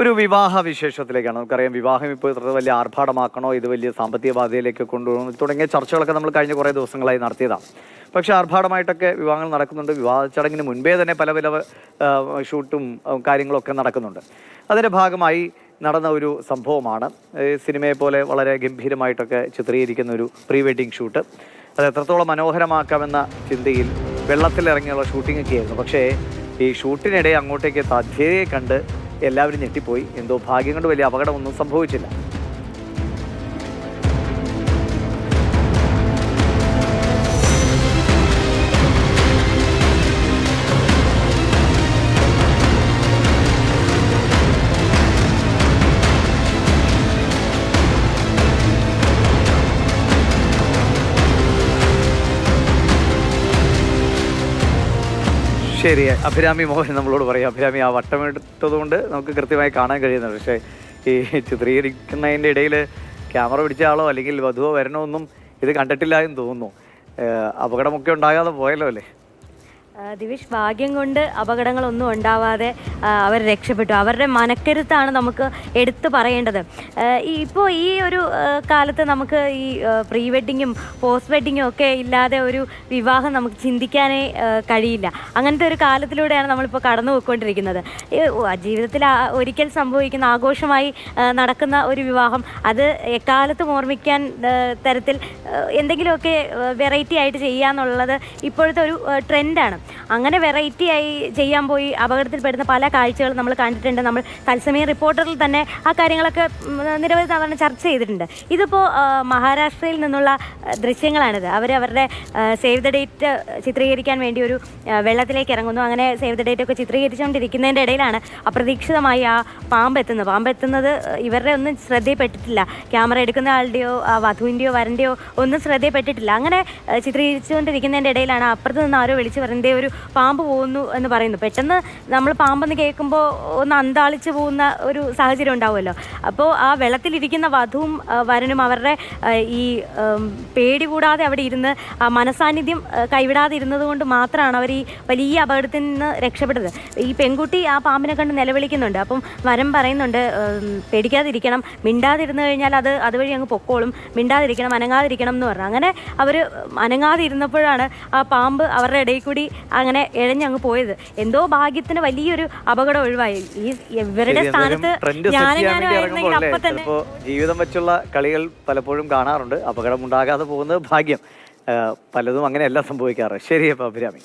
ഒരു വിവാഹ വിശേഷത്തിലേക്കാണ് നമുക്കറിയാം വിവാഹം ഇപ്പോൾ ഇത്ര വലിയ ആർഭാടമാക്കണോ ഇത് വലിയ സാമ്പത്തിക ബാധയിലേക്ക് കൊണ്ടുപോകണം തുടങ്ങിയ ചർച്ചകളൊക്കെ നമ്മൾ കഴിഞ്ഞ കുറേ ദിവസങ്ങളായി നടത്തിയതാണ്. പക്ഷേ ആർഭാടമായിട്ടൊക്കെ വിവാഹങ്ങൾ നടക്കുന്നുണ്ട്. വിവാഹ ചടങ്ങിന് മുൻപേ തന്നെ പല പല ഷൂട്ടും കാര്യങ്ങളൊക്കെ നടക്കുന്നുണ്ട്. അതിന്റെ ഭാഗമായി നടന്ന ഒരു സംഭവമാണ്. സിനിമയെ പോലെ വളരെ ഗംഭീരമായിട്ടൊക്കെ ചിത്രീകരിക്കുന്ന ഒരു പ്രീ വെഡിങ് ഷൂട്ട്. അത് എത്രത്തോളം മനോഹരമാക്കാമെന്ന ചിന്തയിൽ വെള്ളത്തിലിറങ്ങിയുള്ള ആയിരുന്നു പക്ഷേ ഈ ഷൂട്ടിനിടെ അങ്ങോട്ടേക്ക് തഥ്യയെ കണ്ട് എല്ലാവരും ഞെട്ടിപ്പോയി. എന്തോ ഭാഗ്യം കൊണ്ട് വലിയ അപകടമൊന്നും സംഭവിച്ചില്ല. ശരി അഭിരാമി മോഹൻ നമ്മളോട് പറയും. അഭിരാമി ആ വട്ടമെടുത്തതുകൊണ്ട് നമുക്ക് കൃത്യമായി കാണാൻ കഴിയുന്നത് പക്ഷേ ഈ ചിത്രീകരിക്കുന്നതിന്റെ ഇടയിൽ ക്യാമറ പിടിച്ച ആളോ അല്ലെങ്കിൽ വധുവോ വരണമൊന്നും ഇത് കണ്ടിട്ടില്ല എന്ന് തോന്നുന്നു. അപകടമൊക്കെ ഉണ്ടാകാതെ പോയല്ലോ അല്ലേ? ദിവിഷ് ഭാഗ്യം കൊണ്ട് അപകടങ്ങളൊന്നും ഉണ്ടാവാതെ അവർ രക്ഷപ്പെട്ടു. അവരുടെ മനക്കരുത്താണ് നമുക്ക് എടുത്തു പറയേണ്ടത്. ഇപ്പോൾ ഈ ഒരു കാലത്ത് നമുക്ക് ഈ പ്രീ വെഡിങ്ങും പോസ്റ്റ് വെഡിങ്ങും ഒക്കെ ഇല്ലാതെ ഒരു വിവാഹം നമുക്ക് ചിന്തിക്കാനേ കഴിയില്ല. അങ്ങനത്തെ ഒരു കാലത്തിലൂടെയാണ് നമ്മളിപ്പോൾ കടന്നു പോയിക്കൊണ്ടിരിക്കുന്നത്. ജീവിതത്തിൽ ഒരിക്കൽ സംഭവിക്കുന്ന ആഘോഷമായി നടക്കുന്ന ഒരു വിവാഹം അത് എക്കാലത്തും ഓർമ്മിക്കാൻ തരത്തിൽ എന്തെങ്കിലുമൊക്കെ വെറൈറ്റി ആയിട്ട് ചെയ്യാന്നുള്ളത് ഇപ്പോഴത്തെ ഒരു ട്രെൻഡാണ്. അങ്ങനെ വെറൈറ്റി ആയി ചെയ്യാൻ പോയി. അപകടത്തിൽപ്പെടുന്ന പല കാഴ്ചകളും നമ്മൾ കണ്ടിട്ടുണ്ട്. നമ്മൾ തത്സമയം റിപ്പോർട്ടറിൽ തന്നെ ആ കാര്യങ്ങളൊക്കെ നിരവധി തവണ ചർച്ച ചെയ്തിട്ടുണ്ട്. ഇതിപ്പോൾ മഹാരാഷ്ട്രയിൽ നിന്നുള്ള ദൃശ്യങ്ങളാണിത്. അവർ അവരുടെ സേവ് ദ ഡേറ്റ് ചിത്രീകരിക്കാൻ വേണ്ടി ഒരു വെള്ളത്തിലേക്ക് ഇറങ്ങുന്നു. അങ്ങനെ സേവ് ദ ഡേറ്റ് ഒക്കെ ചിത്രീകരിച്ചുകൊണ്ടിരിക്കുന്നതിന്റെ ഇടയിലാണ് അപ്രതീക്ഷിതമായി ആ പാമ്പ് എത്തുന്നത്. പാമ്പ് എത്തുന്നത് ഇവരുടെ ഒന്നും ശ്രദ്ധയിൽപ്പെട്ടിട്ടില്ല. ക്യാമറ എടുക്കുന്ന ആളുടെയോ ആ വധുവിന്റെയോ വരന്റെയോ ഒന്നും ശ്രദ്ധയിൽപ്പെട്ടിട്ടില്ല. അങ്ങനെ ചിത്രീകരിച്ചുകൊണ്ടിരിക്കുന്നതിന്റെ ഇടയിലാണ് അപ്പുറത്ത് നിന്ന് ആരോ വിളിച്ച് പറയുന്നത് ഒരു പാമ്പ് പോകുന്നു എന്ന് പറയുന്നു. പെട്ടെന്ന് നമ്മൾ പാമ്പെന്ന് കേൾക്കുമ്പോൾ ഒന്ന് അന്താളിച്ച് പോകുന്ന ഒരു സാഹചര്യം ഉണ്ടാവുമല്ലോ. അപ്പോൾ ആ വെള്ളത്തിലിരിക്കുന്ന വധുവും വരനും അവരുടെ ഈ പേടി കൂടാതെ അവിടെ ഇരുന്ന് ആ മനസാന്നിധ്യം കൈവിടാതെ ഇരുന്നത് കൊണ്ട് മാത്രമാണ് അവർ ഈ വലിയ അപകടത്തിൽ നിന്ന് രക്ഷപ്പെട്ടത്. ഈ പെൺകുട്ടി ആ പാമ്പിനെ കണ്ട് നിലവിളിക്കുന്നുണ്ട്. അപ്പം വരം പറയുന്നുണ്ട് പേടിക്കാതിരിക്കണം. മിണ്ടാതിരുന്നു കഴിഞ്ഞാൽ അത് അതുവഴി അങ്ങ് പൊക്കോളും. മിണ്ടാതിരിക്കണം അനങ്ങാതിരിക്കണം എന്ന് പറഞ്ഞു. അങ്ങനെ അവർ അനങ്ങാതിരുന്നപ്പോഴാണ് ആ പാമ്പ് അവരുടെ ഇടയിൽ കൂടി അങ്ങനെ ഇഴഞ്ഞങ്ങ് പോയത്. എന്തോ ഭാഗ്യത്തിന് വലിയൊരു അപകടം ഒഴിവായി. ഈ ഇവരുടെ സ്ഥാനത്ത് ഞാനും ഞാനും അപ്പൊ തന്നെ ജീവിതം വെച്ചുള്ള കളികൾ പലപ്പോഴും കാണാറുണ്ട്. അപകടം ഉണ്ടാകാതെ പോകുന്നത് ഭാഗ്യം. പലതും അങ്ങനെയല്ല സംഭവിക്കാറ്. ശരി അപ്പൊ അഭിരാമി.